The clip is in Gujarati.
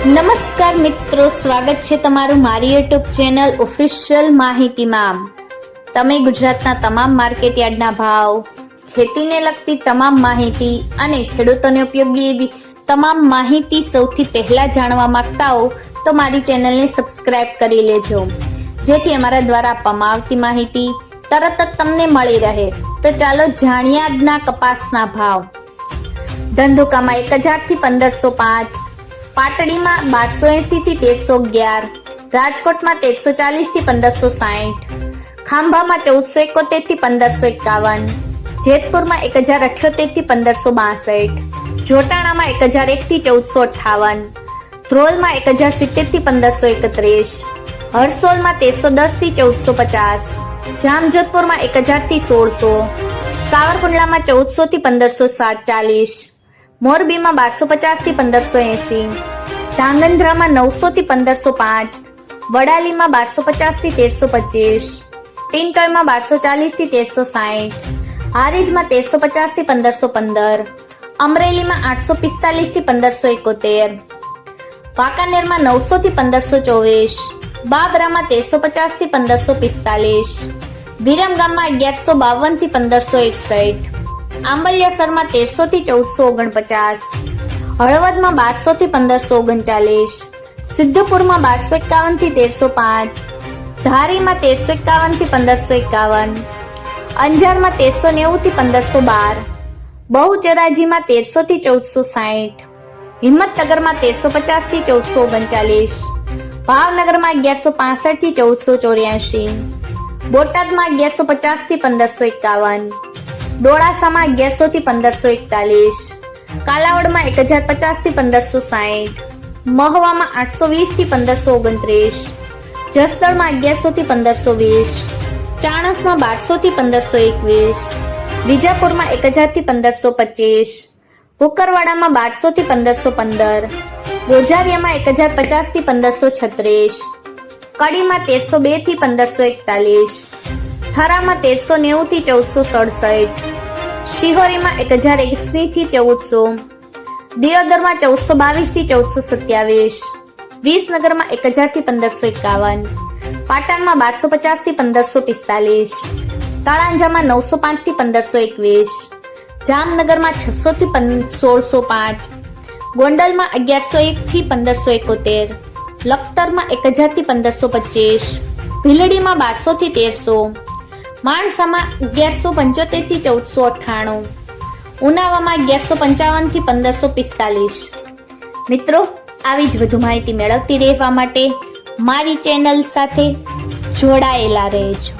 નમસ્કાર મિત્રો, સ્વાગત છે તમારું મારી યુટ્યુબ ચેનલ ઓફિશિયલ માહિતીમાં. તમે ગુજરાતના તમામ માર્કેટયાર્ડના ભાવ, ખેતીને લગતી તમામ માહિતી અને ખેડૂતોને ઉપયોગી એવી તમામ માહિતી સૌથી પહેલા જાણવા માંગતા હો તો મારી ચેનલને સબસ્ક્રાઇબ કરી લેજો. જેથી અમારા દ્વારા આપવામાં આવતી માહિતી તરત જ તમને મળી રહે. તો ચાલો જાણ્યા આજના કપાસના ભાવ. ધંધુકામાં એક હજારથી પંદરસો પાંચ પાટડીમાં બારસો એસી થી તેરસો અગિયાર, રાજકોટમાં તેરસો ચાલીસથી પંદરસો સાહીઠ, ખાંભામાં ચૌદસો એકોતેરથી પંદરસો એકાવન, જેતપુરમાં એક હજાર અઠ્યોતેરથી પંદરસો બાસઠ, જોટાણામાં એક હજાર એક થી ચૌદસો અઠાવન, ધ્રોલમાં એક હજાર સિત્તેરથી પંદરસો એકત્રીસ, હરસોલમાં તેરસો દસથી ચૌદસો પચાસ, જામજોધપુરમાં એક હજારથી સોળસો, સાવરકુંડલામાં ચૌદસો થી પંદરસો સાત ચાલીસ મોરબીમાં બારસો પચાસથી પંદરસો એસી, ધાંગધ્રામાં નવસો થી પંદરસો પાંચ, વડાલીમાં બારસો પચાસથી તેરસો પચીસ ટિંકરમાં બારસો ચાલીસથી તેરસો સાઠ હારીજમાં તેરસો પચાસથી પંદરસો પંદર, અમરેલીમાં આઠસો પિસ્તાલીસથી પંદરસો એકોતેર, વાંકાનેરમાં નવસો થી પંદરસો ચોવીસ, બાબરામાં તેરસો પચાસથી પંદરસો પિસ્તાલીસ, વિરમગામમાં અગિયારસો બાવનથી પંદરસો એકસઠ આંબલિયાસરમાં તેરસો થી ચૌદસો ઓગણપચાસ. હળવદમાં બારસો થી પંદરસો ઓગણચાલીસ. સિદ્ધપુરમાં બારસો એકાવનથી તેરસો પાંચ. ધારીમાં તેરસો એકાવનથી પંદરસો એકાવન. અંજારમાં તેરસો નેવું થી પંદરસો બાર. બહુચરાજીમાં તેરસો થી ચૌદસો સાહીઠ. હિંમતનગરમાં તેરસો પચાસથી ચૌદસો ઓગણચાલીસ. ભાવનગરમાં અગિયારસો પાસઠથી ચૌદસો ચોર્યાસી બોટાદમાં અગિયારસો પચાસથી પંદરસો એકાવન. ડોળાસામાં અગિયારસો થી પંદરસો એકતાલીસ. કાલાવડમાં એક હજાર પચાસથી પંદરસો સાહીઠ. મહવામાં આઠસો વીસથી પંદરસો ઓગણત્રીસ. જસદણમાં અગિયારસો થી પંદરસો વીસ. ચાણસમાં બારસો થી પંદરસો એકવીસ. વિજાપુરમાં એક હજારથી પંદરસો પચીસ. કુકરવાડામાં બારસો થી પંદરસો પંદર. ગોજારિયામાં એક હજાર પચાસથી પંદરસો છત્રીસ. કડીમાં તેરસો બેથી પંદરસો એકતાલીસ. થરામાં તેરસો નેવું થી ચૌદસો સડસઠ. શિહોરીમાં એક હજાર એકસીથી ચૌદસો, દિયોદરમાં ચૌદસો બાવીસથી ચૌદસો સત્યાવીસ, વિસનગરમાં એક હજારથી પંદરસો એકાવન, પાટણમાં બારસો પચાસથી પંદરસો પિસ્તાલીસ, તળાંજામાં નવસો પાંચથી પંદરસો એકવીસ, જામનગરમાં છસો થી સોળસો પાંચ, ગોંડલમાં અગિયારસો એક થી પંદરસો એકોતેર, લખતરમાં એક હજારથી પંદરસો પચીસ, ભીલડીમાં બારસો થી તેરસો માણસામાં અગિયારસો પંચોતેરથી ચૌદસો અઠ્ઠાણું. ઉનાવામાં અગિયારસો પંચાવનથી પંદરસો પિસ્તાલીસ. મિત્રો, આવી જ વધુ માહિતી મેળવતી રહેવા માટે મારી ચેનલ સાથે જોડાયેલા રહેજો.